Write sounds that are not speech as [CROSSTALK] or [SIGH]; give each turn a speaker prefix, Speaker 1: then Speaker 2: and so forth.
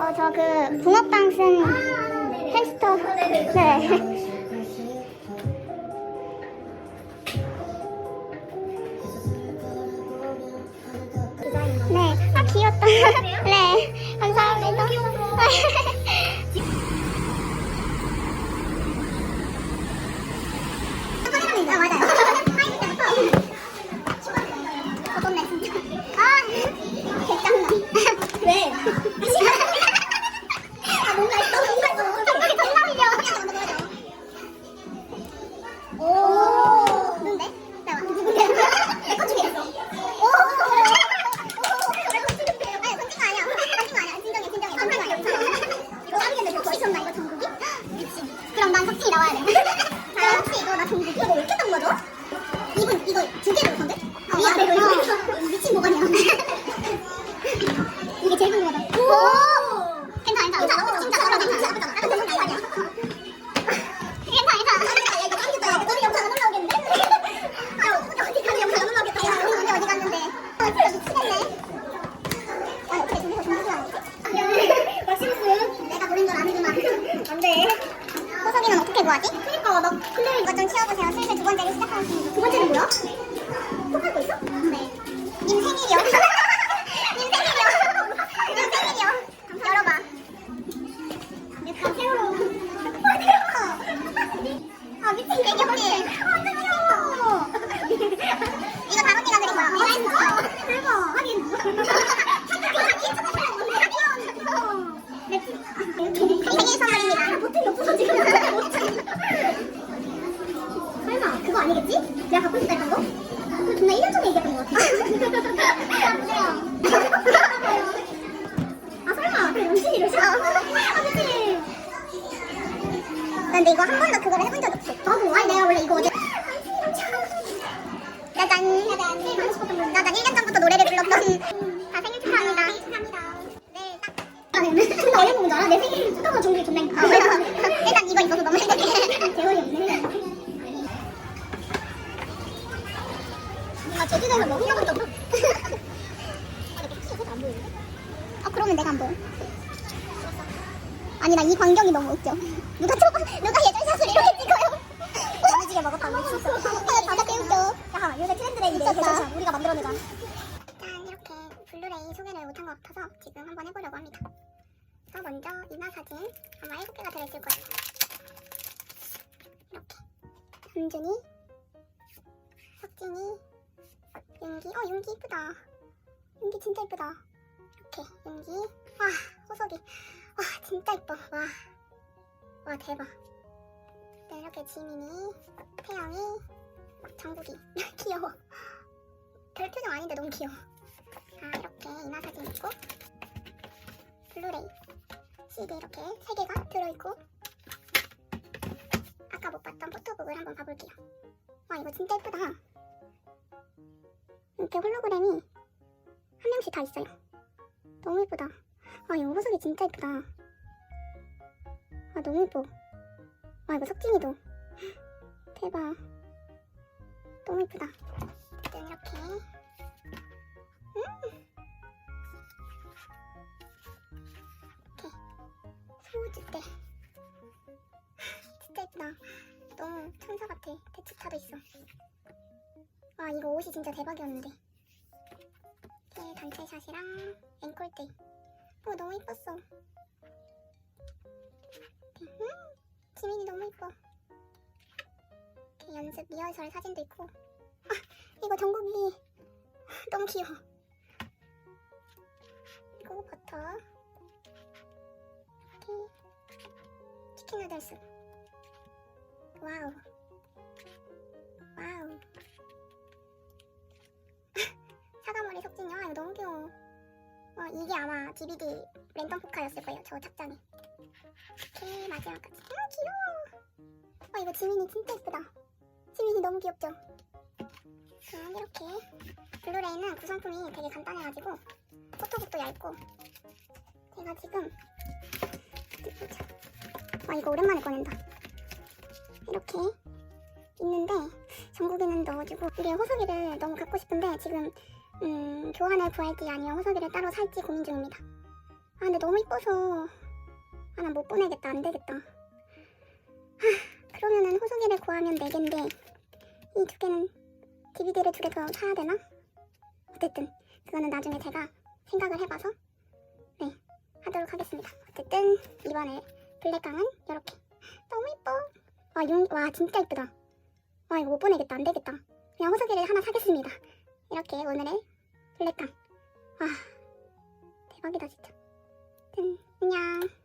Speaker 1: 어, 저 그 붕어빵 쓴 햄스터. 네. 네. 아, 귀엽다. [LAUGHS] 네. 감사합니다. [LAUGHS] 미친 보관이야. 이게 제일 궁금하다. 오! 근데 이거 한 번도 그걸 해본 적 없어. 나도 아니 내가 원래 이거 어제 짜잔 짜잔. 짜잔 1년 전부터 노래를 불렀던. 다 생일 축하합니다. 축하합니다. 네딱. 존나 어려운 건줄 알아? 내 생일 축하가 종류 존나 힘들어 일단 이거 있어서 너무 행복해. 재원이 없네. 아 제주도에서 먹은 적은 없어 아 그러면 내가 안 보여 아니 나 이 광경이 너무 웃겨. 누가 저거 누가 예전 샷을 이렇게 찍어요? 야무지게 먹었다고 진짜. 아 다들 개웃겨. 야 요새 트렌드래 이게 예전 우리가 만들어내자. 일단 이렇게 블루레이 소개를 못한 것 같아서 지금 한번 해보려고 합니다. 그래서 먼저 이나 사진 아마 7개가 들어있을 거예요. 이렇게. 현준이 석진이 윤기. 어 윤기 이쁘다. 윤기 진짜 이쁘다. 이렇게 윤기. 와 호석이 와 진짜 이뻐. 와, 와 대박. 네, 이렇게 지민이 태영이 정국이. [LAUGHS] 귀여워. 별 표정 아닌데 너무 귀여워. 자 이렇게 이나 사진 있고 블루레이. CD 이렇게 3개가 들어있고 아까 못 봤던 포토북을 한번 봐볼게요. 와 이거 진짜 이쁘다. 이렇게 홀로그램이 한 명씩 다 있어요. 너무 이쁘다 아 이거 호석이 진짜 이쁘다. 아 너무 이뻐. 아 이거 석진이도. [LAUGHS] 대박. 너무 이쁘다. 일단 이렇게. 음. 이렇게. 소주대 [LAUGHS] 진짜 이쁘다. 너무 천사 같아. 대추차도 있어. 와 이거 옷이 진짜 대박이었는데. 단체 샷이랑 앵콜대 어 너무 이뻤어. 음, 지민이 너무 이뻐. 연습 리허설 사진도 있고. 아 이거 정국이 [LAUGHS] 너무 귀여워. 그리고 버터. 이렇게. 치킨 누들스. 와우. 와우. [LAUGHS] 사과머리 속진이 아 이거 너무 귀여워. 와 이게 아마 DVD 랜덤 포카였을 거예요 저 착장에. 이렇게 마지막까지. 아 귀여워. 와 이거 지민이 진짜 예쁘다. 지민이 너무 귀엽죠? 그럼 이렇게 블루레이는 구성품이 되게 간단해가지고 포토북도 얇고 제가 지금 와 이거 오랜만에 꺼낸다. 이렇게 있는데 전국에는 넣어주고 이게 호석이를 너무 갖고 싶은데 지금 음, 교환을 구할지 아니면 호석이를 따로 살지 고민 중입니다. 아 근데 너무 이뻐서. 아 난 못 보내겠다. 안 되겠다. 하, 그러면은 호소기를 구하면 4개인데 이 두 개는 DVD를 두 개 더 사야 되나? 어쨌든 그거는 나중에 제가 생각을 해봐서. 네 하도록 하겠습니다. 어쨌든 이번에 블랙강은 이렇게. 너무 이뻐. 와, 용, 와 진짜 이쁘다. 와 이거 못 보내겠다. 안 되겠다. 그냥 호소기를 하나 사겠습니다 이렇게 오늘의 블랙강 와 대박이다 진짜. 짠, 안녕